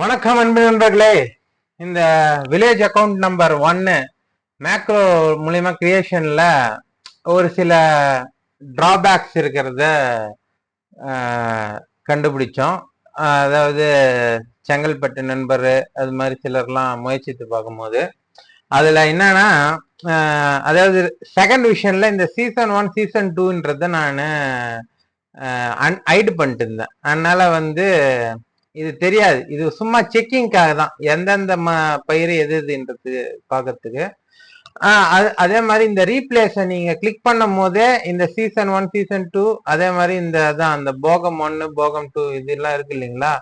வணக்கம் அன்பு நண்பர்களே. இந்த வில்லேஜ் அக்கவுண்ட் நம்பர் ஒன்னு மேக்ரோ மூலியமா கிரியேஷன்ல ஒரு சில டிராபேக்ஸ் இருக்கிறத கண்டுபிடிச்சோம். அதாவது செங்கல்பட்டு நண்பர் அது மாதிரி சிலர்லாம் முயற்சித்து பார்க்கும்போது அதில் என்னன்னா அதாவது செகண்ட் விஷன்ல இந்த சீசன் ஒன் சீசன் டூன்றத நான் ஹைடு பண்ணிட்டு இருந்தேன். அதனால வந்து இது தெரியாது. இது சும்மா செக்கிங்காக தான் எந்தெந்த ம பயிர் எது எதுன்றது பார்க்கறதுக்கு அது- அதே மாதிரி இந்த ரீப்ளேஸை நீங்க கிளிக் பண்ணும் போதே இந்த சீசன் ஒன் சீசன் டூ அதே மாதிரி இந்த அதான் அந்த போகம் ஒன்னு போகம் டூ இதெல்லாம் இருக்கு இல்லைங்களா?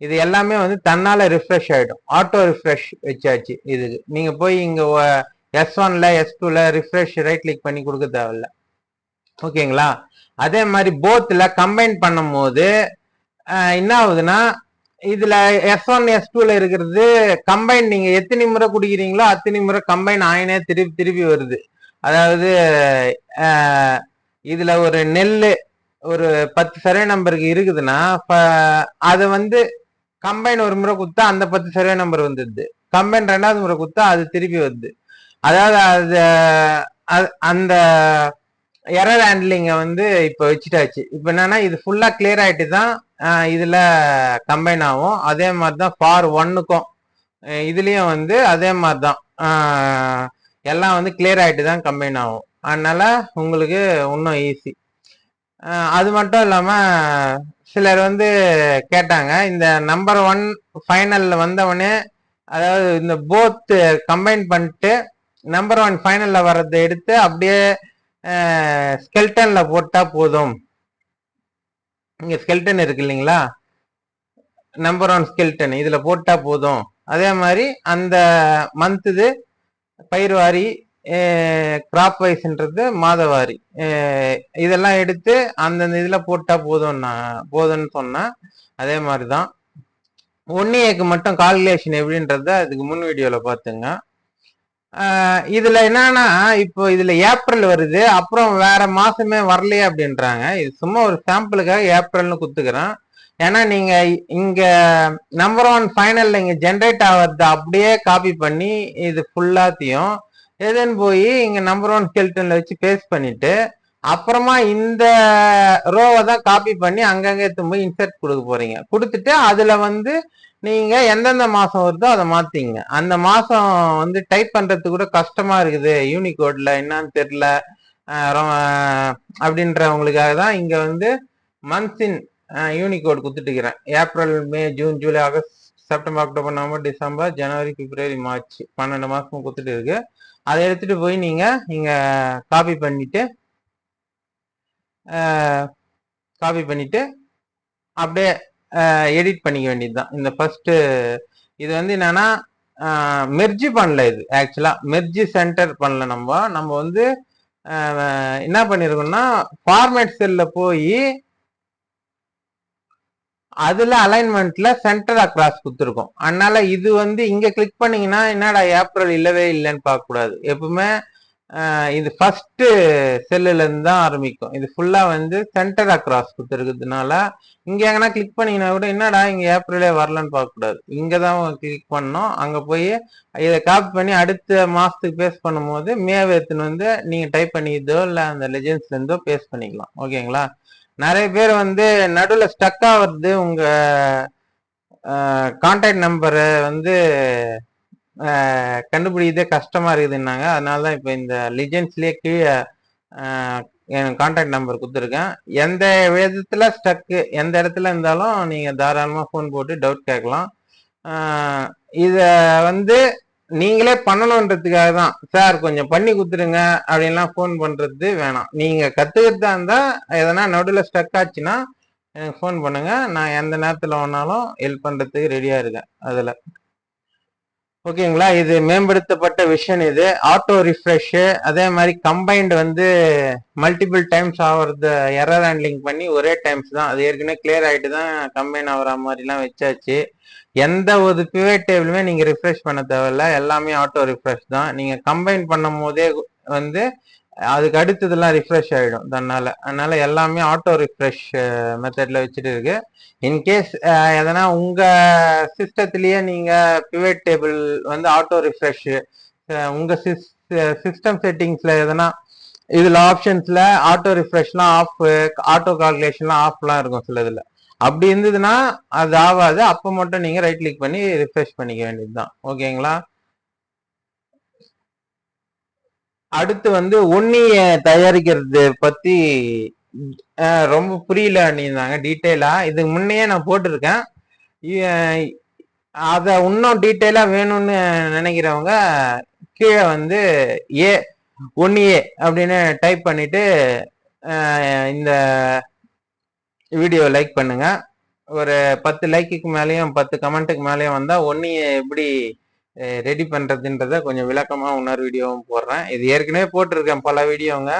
இது எல்லாமே வந்து தன்னால ரிஃப்ரெஷ் ஆயிடும். ஆட்டோ ரிஃப்ரெஷ் வச்சாச்சு இதுக்கு. நீங்க போய் இங்க எஸ் ஒன்ல எஸ் டூல ரிஃப்ரெஷ் ரைட் கிளிக் பண்ணி கொடுக்க தேவையில்ல. ஓகேங்களா? அதே மாதிரி போத்தில் கம்பைன் பண்ணும் போது என்ன ஆகுதுன்னா இதுல எஸ் ஒன் எஸ் டூல இருக்கிறது கம்பைன் நீங்க எத்தனை முறை குடிக்கிறீங்களோ அத்தனை முறை கம்பைன் ஆயினே திருப்பி திருப்பி வருது. அதாவது இதுல ஒரு நெல் ஒரு பத்து சர்வே நம்பருக்கு இருக்குதுன்னா அதை வந்து கம்பைன் ஒரு முறை குத்தா அந்த பத்து சர்வே நம்பர் வந்துடுது. கம்பைன் ரெண்டாவது முறை குத்தா அது திருப்பி வருது. அதாவது அது அது- அந்த எரர் ஹேண்ட்லிங்க வந்து இப்போ வச்சுட்டாச்சு. இப்போ என்னன்னா இது ஃபுல்லா கிளியர் ஆயிட்டு தான் இதில் கம்பைன் ஆகும். அதே மாதிரி தான் ஃபார் ஒன்னுக்கும் இதுலேயும் வந்து அதே மாதிரி தான் எல்லாம் வந்து கிளியர் ஆகிட்டு தான் கம்பைன் ஆகும். அதனால் உங்களுக்கு இன்னும் ஈஸி அது மட்டும் இல்லாமல் சிலர் வந்து கேட்டாங்க இந்த நம்பர் ஒன் ஃபைனலில் வந்தவனே அதாவது இந்த போத்து கம்பைன் பண்ணிட்டு நம்பர் ஒன் ஃபைனலில் வர்றதை எடுத்து அப்படியே ஸ்கெல்டனில் போட்டால் போதும். இங்கே ஸ்கெல்டன் இருக்கு இல்லைங்களா? நம்பர் ஒன் ஸ்கெல்டன் இதில் போட்டால் போதும். அதே மாதிரி அந்த மந்த் இது பயிர் வாரி கிராப் வைஸ்ன்றது மாதவாரி. இதெல்லாம் எடுத்து அந்தந்த இதில் போட்டால் போதும் நான் போதும்னு சொன்னேன் அதே மாதிரி தான் ஒன் ஏக்கு மட்டும் கால்குலேஷன் எப்படின்றத அதுக்கு முன் வீடியோவில் பார்த்துங்க. இதுல என்னன்னா இப்போ இதுல ஏப்ரல் வருது அப்புறம் வேற மாசமே வரலையே அப்படின்றாங்க. இது சும்மா ஒரு சாம்பிளுக்காக ஏப்ரல்னு குத்துக்கிறேன் ஏன்னா நீங்க இங்க நம்பர் ஒன் ஃபைனல்ல இங்க ஜென்ரேட் ஆகிறது அப்படியே காப்பி பண்ணி இது ஃபுல்லாத்தையும் எதுன்னு போய் இங்க நம்பர் ஒன் ஸ்கெல்டன்ல வச்சு பேஸ்ட் பண்ணிட்டு அப்புறமா இந்த ரோவை தான் காப்பி பண்ணி அங்கங்க எடுத்து போய் இன்சர்ட் கொடுக்க போறீங்க. கொடுத்துட்டு அதுல வந்து நீங்க எந்தெந்த மாசம் வருதோ அதை மாத்திங்க. அந்த மாசம் வந்து டைப் பண்றது கூட கஷ்டமா இருக்குது. யூனிகோட்ல என்னன்னு தெரியல. அப்படின்றவங்களுக்காக தான் இங்க வந்து months in Unicode கொடுத்துட்டுக்கிறேன். April May June July August September October November December January February March பன்னெண்டு மாசமும் கொடுத்துட்டு இருக்கு. அதை எடுத்துட்டு போய் நீங்க இங்க காப்பி பண்ணிட்டு காப்பி பண்ணிட்டு அப்படியே எடிட் பண்ணிக்க வேண்டியது தான் இந்த ஃபர்ஸ்ட் இது வந்து என்னன்னா மெர்ஜி பண்ணல இது ஆக்சுவலா மெர்ஜி சென்டர் பண்ணல நம்ம. நம்ம வந்து என்ன பண்ணிருக்கோம்னா ஃபார்மேட் செல்ல போய் அதுல அலைன்மெண்ட்ல சென்டர் அக்ராஸ் கொடுத்துருக்கோம். அதனால இது வந்து இங்க கிளிக் பண்ணீங்கன்னா என்னடா ஏப்ரல் இல்லவே இல்லைன்னு பார்க்க கூடாது எப்பவுமே இது ஃபர்ஸ்ட் செல்லுல இருந்து தான் ஆரம்பிக்கும். இது ஃபுல்லா வந்து சென்டர் அக்ராஸ் கொடுத்துருக்கிறதுனால இங்க எங்கன்னா கிளிக் பண்ணீங்கன்னா கூட என்னடா இங்க ஏப்ரலே வரலன்னு பார்க்க கூடாது தான் கிளிக் பண்ணோம். அங்க போய் இதை காப்பி பண்ணி அடுத்த மாசத்துக்கு பேஸ்ட் பண்ணும்போது மேவேத்துன்னு வந்து நீங்க டைப் பண்ணிக்கிதோ இல்ல அந்த லெஜெண்ட்ஸ்ல இருந்தோ பேஸ்ட் பண்ணிக்கலாம். ஓகேங்களா நிறைய பேர் வந்து நடுவில் ஸ்டக் ஆகுறது உங்க கான்டாக்ட் நம்பரை வந்து கண்டுபிடிக்கிறதே கஷ்டமா இருக்குதுன்னாங்க. அதனால தான் இப்போ இந்த லிஜெண்ட்ஸ்லயே கீழே என் கான்டாக்ட் நம்பர் கொடுத்துருக்கேன். எந்த விதத்தில் ஸ்டக்கு எந்த இடத்துல இருந்தாலும் நீங்கள் தாராளமாக ஃபோன் போட்டு டவுட் கேட்கலாம். இதை வந்து நீங்களே பண்ணணுன்றதுக்காக தான். சார் கொஞ்சம் பண்ணி கொடுத்துருங்க அப்படின்லாம் ஃபோன் பண்ணுறது வேணாம். நீங்கள் கத்துக்கிறதா இருந்தால் எதனா நடுவில் ஸ்டக் ஆச்சுன்னா எனக்கு ஃபோன் பண்ணுங்கள் நான் எந்த நேரத்தில் வேணாலும் ஹெல்ப் பண்ணுறதுக்கு ரெடியாக இருக்கேன். அதில். ஓகேங்களா? இது மேம்படுத்தப்பட்ட விஷன் இது. ஆட்டோ ரிஃப்ரெஷ் அதே மாதிரி கம்பைன்டு வந்து மல்டிபிள் டைம்ஸ் ஆகிறது எரர் ஹேண்ட்லிங் பண்ணி ஒரே டைம்ஸ் தான். அது ஏற்கனவே கிளியர் ஆகிட்டு தான் கம்பைன் ஆகிற மாதிரிலாம் வச்சாச்சு. எந்த ஒரு பிவேட் டேபிளுமே நீங்கள் ரிஃப்ரெஷ் பண்ண தேவையில்ல. எல்லாமே ஆட்டோ ரிஃப்ரெஷ் தான். நீங்கள் கம்பைன் பண்ணும் போதே வந்து அதுக்கு அடுத்ததெல்லாம் ரிஃப்ரெஷ் ஆகிடும் தன்னால் அதனால் எல்லாமே ஆட்டோ ரிஃப்ரெஷ் மெத்தடில் வச்சுட்டு இருக்கு. இன்கேஸ் எதனா உங்கள் சிஸ்டத்துலேயே நீங்கள் பிவேட் டேபிள் வந்து ஆட்டோ ரிஃப்ரெஷ்ஷு உங்கள் சிஸ் சிஸ்டம் செட்டிங்ஸில் எதனா இதில் ஆப்ஷன்ஸில் ஆட்டோ ரிஃப்ரெஷ்லாம் ஆஃப் ஆட்டோ கால்குலேஷன்லாம் ஆஃப்லாம் இருக்கும் சில இதில் அப்படி இருந்ததுன்னா அது ஆகாது. அப்போ மட்டும் நீங்கள் ரைட் கிளிக் பண்ணி ரிஃப்ரெஷ் பண்ணிக்க வேண்டியது தான் ஓகேங்களா அடுத்து வந்து ஒன்னிய தயாரிக்கிறது பத்தி ரொம்ப புரியல அப்படின்னாங்க டீட்டெயிலா இதுக்கு முன்னையே நான் போட்டிருக்கேன். அதை அத இன்னும் டீட்டெயிலா வேணும்னு நினைக்கிறவங்க கீழே வந்து ஏ ஒன்னியே ஏ அப்படின்னு டைப் பண்ணிட்டு இந்த வீடியோ லைக் பண்ணுங்க. ஒரு பத்து லைக்குக்கு மேலேயும் பத்து கமெண்ட்டுக்கு மேலேயும் வந்தா ஒன்னு எப்படி ரெடி பண்ணுறதுன்றத கொஞ்சம் விளக்கமாக இன்னொரு வீடியோவும் போடுறேன். இது ஏற்கனவே போட்டிருக்கேன் பல வீடியோங்க.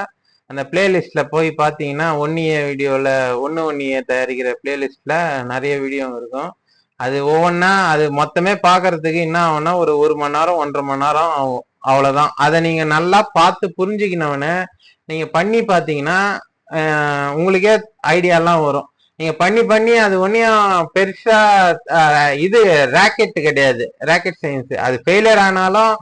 அந்த பிளேலிஸ்ட்ல போய் பார்த்தீங்கன்னா ஒன்னிய வீடியோவில் ஒன்று ஒன்னிய தயாரிக்கிற பிளேலிஸ்ட்ல நிறைய வீடியோ இருக்கும். அது ஒவ்வொன்றா அது மொத்தமே பார்க்கறதுக்கு என்ன ஆகும்னா ஒரு ஒரு மணி நேரம் ஒன்றரை மணி நேரம் ஆகும். அவ்வளோதான் அதை நீங்கள் நல்லா பார்த்து புரிஞ்சுக்கினவனே நீங்கள் பண்ணி பார்த்தீங்கன்னா உங்களுக்கே ஐடியாலாம் வரும். நீங்க பண்ணி பண்ணி அது ஒன்றும் பெருசா இது ராக்கெட் கிடையாது. Rocket science. அது ஃபெயிலியர் ஆனாலும்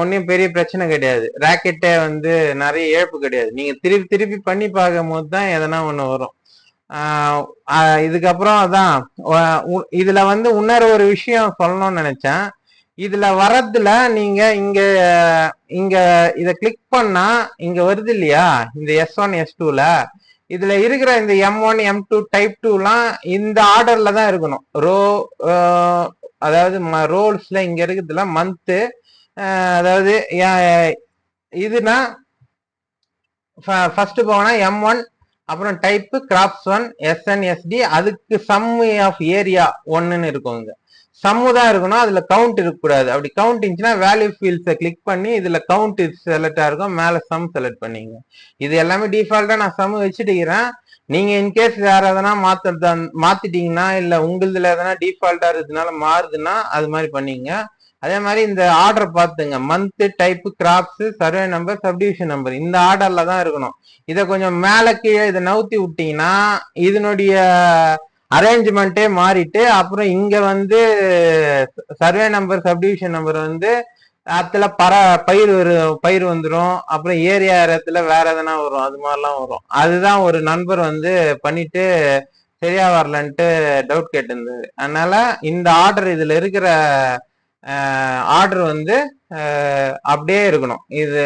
ஒன்றும் பெரிய பிரச்சனை கிடையாது. ராக்கெட்டே வந்து நிறைய இழப்பு கிடையாது. நீங்க திருப்பி திருப்பி பண்ணி பார்க்கும் போது தான் எதனா ஒன்று வரும். இதுக்கப்புறம் அதான் உ- இதுல வந்து இன்னொரு ஒரு விஷயம் சொல்லணும்னு நினைச்சேன். இதுல வரதுல நீங்க இங்க இங்க இதை கிளிக் பண்ணா இங்க வருது இல்லையா? இந்த எஸ் ஒன் எஸ் டூல இதுல இருக்கிற இந்த M one M two type டூலாம் இந்த ஆர்டர்ல தான் இருக்கணும். ரோ uh, அதாவது ரோல்ஸ்ல இங்க இருக்குதுல மந்த்து uh, அதாவது ஏ- இதுனா ஃபர்ஸ்ட் போனா எம் ஒன் அப்புறம் டைப்பு கிராப்ஸ் ஒன் எஸ்என்எஸ்டி அதுக்கு சம் ஆஃப் ஏரியா ஒன்னுன்னு இருக்கும் இங்க. சம்மு தான் இருக்கணும் அதுல கவுண்ட் இருக்கக்கூடாது. அப்படி கவுண்ட் இருந்துச்சுன்னா வேல்யூ ஃபீல்ட்ஸை கிளிக் பண்ணி இதுல கவுண்ட் செலக்டா இருக்கும் மேல சம் செலக்ட் பண்ணிங்க இது எல்லாமே டிஃபால்ட்டா நான் சம்மு வச்சுட்டுக்கிறேன். நீங்க இன்கேஸ் வேற எதனா மாத்த மாத்திட்டீங்கன்னா இல்ல உங்களதுல எதனா டிஃபால்ட்டா இருக்கிறதுனால மாறுதுன்னா அது மாதிரி பண்ணீங்க. அதே மாதிரி இந்த ஆர்டர் பார்த்துங்க. Month type crops survey number subdivision number இந்த ஆர்டர்ல தான் இருக்கணும். இதை கொஞ்சம் மேல கீழே இதை நவுத்தி விட்டீங்கன்னா இதனுடைய அரேஞ்ச்மெண்ட்டே மாறிட்டு அப்புறம் இங்க வந்து சர்வே நம்பர் சப்டிவிஷன் நம்பர் வந்து அதுல பர பயிர் வரும் பயிர் வந்துடும் அப்புறம் ஏரியா இடத்துல வேற எதனா வரும். அது மாதிரிலாம் வரும். அதுதான் ஒரு நண்பர் வந்து பண்ணிட்டு சரியா வரலன்ட்டு டவுட் கேட்டிருந்தது. அதனால இந்த ஆர்டர் இதுல இருக்கிற ஆர்டர் வந்து அப்படியே இருக்கணும். இது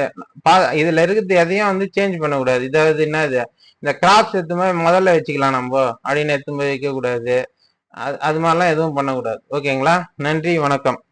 இதுல இருக்கிறது எதையும் வந்து சேஞ்ச் பண்ணக்கூடாது. இதாவது என்னது? இந்த கிராப்ஸ் எடுத்து போய் முதல்ல வச்சுக்கலாம் நம்ம அப்படின்னு எடுத்து போய் வைக்க அது அது மாதிரிலாம் எதுவும் பண்ணக்கூடாது. ஓகேங்களா நன்றி வணக்கம்.